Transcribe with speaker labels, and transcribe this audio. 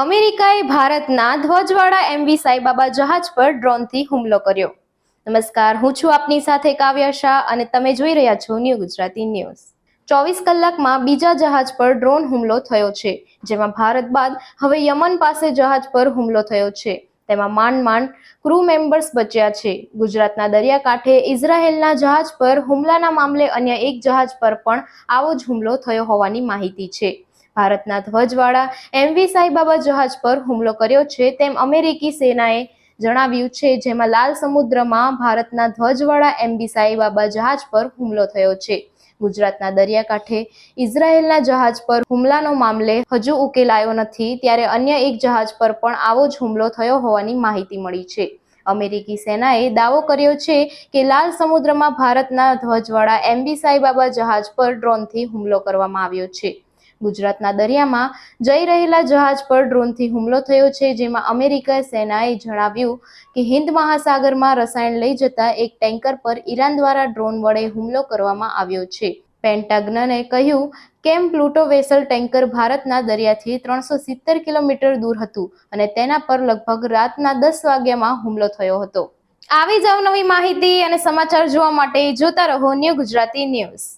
Speaker 1: અમેરિકાએ ભારતના ધ્વજવાળા એમવી સાઈબાબા જહાજ પર ડ્રોનથી હુમલો કર્યો. નમસ્કાર, હું છું આપની સાથે કાવ્યા શાહ અને તમે જોઈ રહ્યા છો ન્યૂ ગુજરાતી ન્યૂઝ. ચોવીસ કલાકમાં બીજા જહાજ પર ડ્રોન હુમલો થયો છે, જેમાં ભારત બાદ હવે યમન પાસે જહાજ પર હુમલો થયો છે. તેમાં માંડ માંડ ક્રૂ મેમ્બર્સ બચ્યા છે. ગુજરાતના દરિયાકાંઠે ઇઝરાયેલના જહાજ પર હુમલાના મામલે અન્ય એક જહાજ પર પણ આવો જ હુમલો થયો હોવાની માહિતી છે. ભારતના ધ્વજવાળા એમવી સાઈબાબા જહાજ પર હુમલો કર્યો છે તેમ અમેરિકી સેનાએ જણાવ્યું છે. જેમાં લાલ સમુદ્રમાં ભારતના ધ્વજવાળા એમબી સાઈબાબા જહાજ પર હુમલો થયો છે. ગુજરાતના દરિયાકાંઠે ઇઝરાયેલના જહાજ પર હુમલાનો મામલે હજુ ઉકેલાયો નથી ત્યારે અન્ય એક જહાજ પર પણ આવો જ હુમલો થયો હોવાની માહિતી મળી છે. અમેરિકી સેનાએ દાવો કર્યો છે કે લાલ સમુદ્રમાં ભારતના ધ્વજવાળા એમબી સાઈબાબા જહાજ પર ડ્રોનથી હુમલો કરવામાં આવ્યો છે. ગુજરાતના દરિયામાં જઈ રહેલા જહાજ પર ડ્રોનથી હુમલો થયો છે, જેમાં અમેરિકા સેનાએ જણાવ્યું કે હિન્દ મહાસાગરમાં રસાયણ લઈ જતા એક ટેન્કર પર ઈરાન દ્વારા ડ્રોન વડે હુમલો કરવામાં આવ્યો છે. પેન્ટાગનને કહ્યું, કેમ પ્લુટો વેસલ ટેન્કર ભારતના દરિયાથી ત્રણસો સિત્તેર કિલોમીટર દૂર હતું અને તેના પર લગભગ રાતના દસ વાગ્યામાં હુમલો થયો હતો. આવી જ અવનવી માહિતી અને સમાચાર જોવા માટે જોતા રહો ન્યૂ ગુજરાતી ન્યૂઝ.